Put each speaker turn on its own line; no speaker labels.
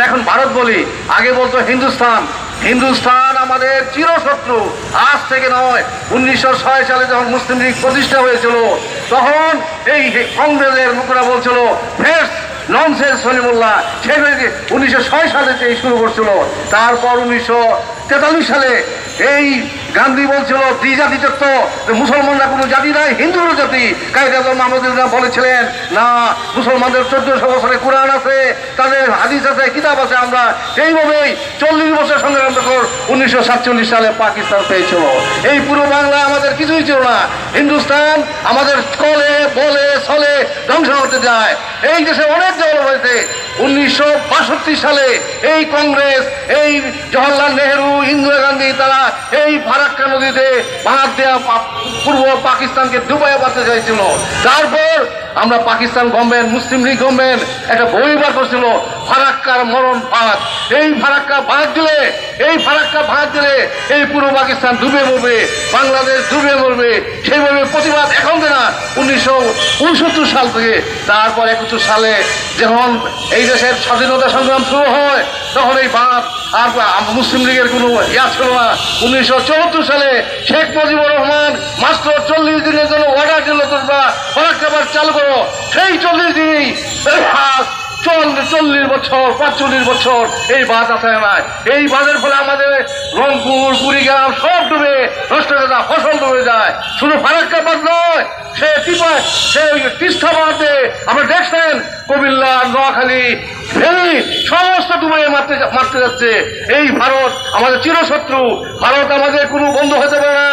আমরা এখন ভারত বলি। আগে বলতো হিন্দুস্তান হিন্দুস্তান আমাদের চিরশত্রু। আজ থেকে নয়, উনিশশো সালে যখন মুসলিম লীগ প্রতিষ্ঠা হয়েছিল, তখন এই কংগ্রেসের লোকেরা বলছিল, ফেস ননসেন্স সলিমুল্লাহ। সেগুলি উনিশশো সালে শুরু করছিল, তারপর উনিশশো তেতাল্লিশ সালে এই গান্ধী বলছিল দ্বিজাতি তত্ত্ব মুসলমানরা কোনো জাতি নাই হিন্দুরও জাতি। কায়দা মাহমুদুল্লাহ বলেছিলেন, না, মুসলমানদের চোদ্দশো বছরে কোরআন আছে, তাদের হাদিস আছে, কিতাব আছে, আমরা সেইভাবেই চল্লিশ বছর সংগ্রাম কর, উনিশশো সাতচল্লিশ সালে পাকিস্তান পেয়েছিল। এই পুরো বাংলা আমাদের কিছুই ছিল না। হিন্দুস্তান আমাদের কলে, বলে চলে ধ্বংস হতে যায়। এই দেশে অনেক ডেভেলপ হয়েছে উনিশশো বাষট্টি সালে এই কংগ্রেস, এই জওয়াহরলাল নেহেরু ইন্দিরা গান্ধী তারা এই ফারাক্কা নদীতে ভারত দেওয়া পূর্ব পাকিস্তানকে ডুবাইয়া পাতে চাইছিল। তারপর আমরা পাকিস্তান গভর্নমেন্ট, মুসলিম লীগ গভর্নমেন্ট একটা বই বার করছিল, ফারাক্কার মরণ ফাঁদ এই ফারাক্কা বাঁধ দিলে, এই ফারাক্কা বাঁধ দিলে এই পূর্ব পাকিস্তান ডুবে মরবে, বাংলাদেশ ডুবে মরবে। সেইভাবে প্রতিবাদ এখন না উনিশশো উনসত্তর সাল থেকে। তারপর একাত্তর সালে যখন এই দেশের স্বাধীনতা সংগ্রাম শুরু হয়, তখন এই বাঁধ আর মুসলিম লীগের কোনো ইয়া ছিল না। উনিশশো চুয়াত্তর সালে শেখ মুজিবুর রহমান মাত্র চল্লিশ দিনের জন্য বাঁধ চালু করো। সেই চল্লিশ আজ চল্লিশ বছর, পাঁচচল্লিশ বছর, এই বাঁধ আছে না এই বাঁধের ফলে আমাদের রংপুর কুড়িগ্রাম সব ডুবে নষ্ট হয়ে যায় ফসল ডুবে যায়। শুধু ফারাক্কা বাঁধ নয়, সে টিপা সে তিস্তা বাঁধে। আমরা দেখছেন কুমিল্লা নোয়াখালী ফেনী সমস্ত ডুবে মারতে মারতে যাচ্ছে। এই ভারত আমাদের চিরশত্রু। ভারত আমাদের কোনো বন্ধু হতে পারে না।